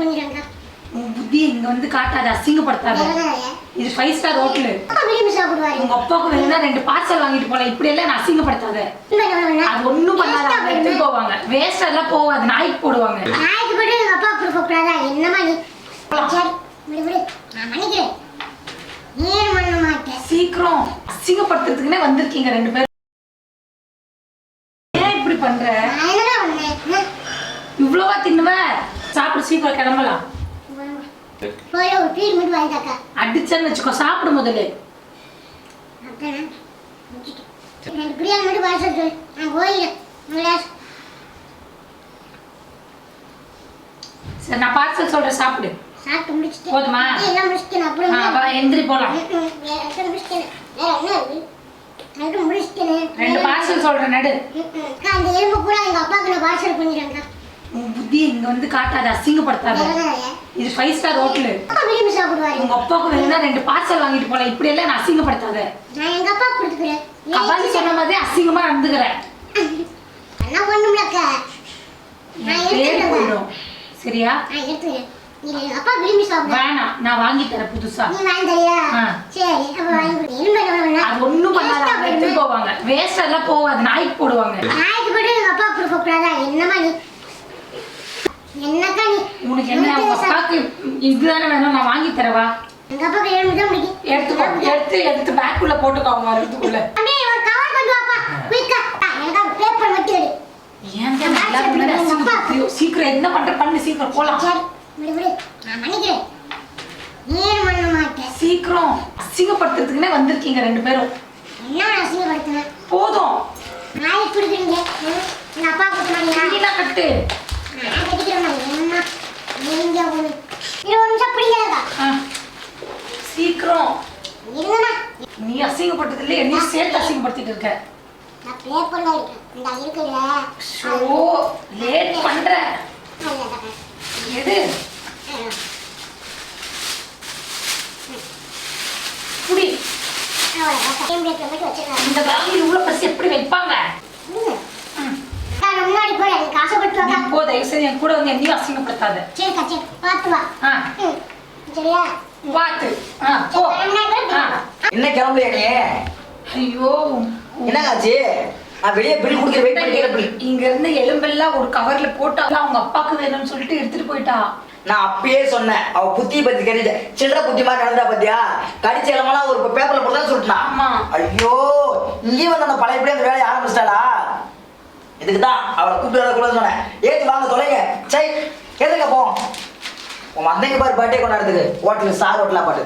பண்ணிடுறேன்க்கா உன் புத்தி இங்க வந்து காட்டாத அசிங்கப்படுத்தாத. இது ஃபைவ் ஸ்டார் ஹோட்டலு உங்க அப்பாவுக்கு வேணும்னா ரெண்டு பார்சல் வாங்கிட்டு போலாம். இப்படி எல்லாம் நான் அசிங்கப்படுத்தாத? அது ஒண்ணும் பண்ணாத. போவாங்க. வேஸ்ட் எல்லாம் போவாது. நாய்க்கு போடுவாங்க. நாய்க்கு போட்டு எங்க அப்பா கொடுக்க கூடாதா என்னமா நீ? சரி விடு விடு. நான் மன்னிக்கிறேன். ஏன் பண்ண மாட்டேன் சீக்கிரம். அசிங்கப்படுத்துறதுக்குன்னே வந்திருக்கீங்க ரெண்டு பேரும். ஏன் இப்படி பண்ற? இவ்வளவா தின்னுவ? சாப்பிடு சீக்கிரம் கிளம்பலாம். அடிச்சேன்னு வச்சுக்கோ சாப்பிடு முதல்ல. பிரியாணி மட்டும் பார்சல் சொல்லு நான் போயிடுறேன். சரி நான் பார்சல் சொல்றேன் சாப்பிடு. சாப்பிட்டு முடிச்சிட்டேன். போதுமா? எல்லாம் முடிச்சிட்டேன். ஆ, அப்புறம் வா எந்திரி போலாம். ரெண்டு பார்சல் சொல்றேன் நடு. அந்த எலும்பு கூட எங்க அப்பாவுக்கு நான் பார்சல் பண்ணிடுறேன்க்கா. உன் புத்தி இங்க வந்து காட்டாத அசிங்கப்படுத்தாத. இது ஃபைவ் ஸ்டார் ஹோட்டலு உங்க அப்பாவுக்கு வேணும்னா ரெண்டு பார்சல் வாங்கிட்டு போலாம். இப்படி எல்லாம் நான் அசிங்கப்படுத்தாத. நான் எங்க அப்பா கொடுத்துக்கிறேன். கபாலி சொன்ன மாதிரி அசிங்கமா நடந்துக்கிறேன். அண்ணா ஒண்ணுமில்லக்கா நான் எடுத்துக்கிறேன் போயிடும். சரியா? நான் எடுத்துக்கிறேன். அப்பா விரும்பி வேணாம் நான் வாங்கி தரேன் புதுசா. நீ வாங்கி தரியா. சரி அப்ப வாங்கி எலும்பு அது ஒண்ணும் பண்ணாத. போயிடுமே. போவாங்க. வேஸ்ட் எல்லாம் போவாது நாய்க்கு போடுவாங்க. நாய்க்கு போட்டு எங்க அப்பா கொடுக்க கூடாதா என்னமா நீ உனக்கு என்ன? இதுதானே வேணும். நான் வாங்கி தரவா? எங்க தான் எடுத்துக்கோ. எடுத்து எடுத்து பேக்குள்ள போட்டுக்கோ அவங்க வரதுக்குள்ள அண்ணே ஒரு கவர் கொண்டு வாப்பா. குயிக்கா. எனக்கு பேப்பர் மட்டும் எடு ஏன் எல்லாரும் முன்னாடி அசிங்கப்படுத்தியோ? சீக்கிரம் என்ன பண்ற? பண்ணு சீக்கிரம் போலாம். விடு விடு. நான் ஏன் பண்ண மாட்டேன் சீக்கிரம் அசிங்கப்படுத்துறதுக்குன்னே வந்திருக்கீங்க ரெண்டு பேரும். என்ன நான் அசிங்கப்படுத்தினேன் போதும். நாளைக்கு கொடுக்குறீங்க எங்க அப்பா கொடுக்க மாட்டீங்களா இங்கெல்லாம் கட்டு. சீக்கிரம். நீ அசிங்கப்பட்டது இல்லையே நீ சேர்த்து அசிங்கப்படுத்திட்டு இருக்க. லேட் பண்ற. எடு. குடி இந்த காலையில் இவ்வளவு பசி எப்படி வைப்பாங்க? தயவு செய்து என் கூட வந்து என்னையும் அசிங்கப்படுத்தாத சரிக்கா சரி பார்த்து வா ஆ ம், சரியா பார்த்து ஆ போ ஆ என்ன கிளம்பலையா ஐயோ என்னங்காச்சு நான் வெளியே பில் கொடுக்குற வெயிட் இங்க இருந்து எலும்பெல்லாம் ஒரு கவர்ல போட்டா அவங்க அப்பாக்கு வேணும்னு சொல்லிட்டு எடுத்துட்டு போயிட்டா நான் அப்பயே சொன்னேன் அவ புத்தியை பத்தி கேட்டு சில்லற புத்தி மாதிரி நடந்தா பாத்தியா கடிச்ச இளமெல்லாம் ஒரு பேப்பர்ல போட்டு தான் சொல்லிட்டான் ஆமா. ஐயோ இங்கேயும் வந்து அந்த பழையபடியே அந்த வேலையை ஆரம்பிச்சிட்டாளா இதுக்கு தான் அவளை கூப்பிட்டு வர கூட சொன்னேன். ஏத்தி வாங்க தொலைங்க. சை எதுங்க போவோம் உன் வந்தங்க பாரு பர்த்டே கொண்டாடுறதுக்கு. ஹோட்டலு சார் ஹோட்டலாக பாட்டு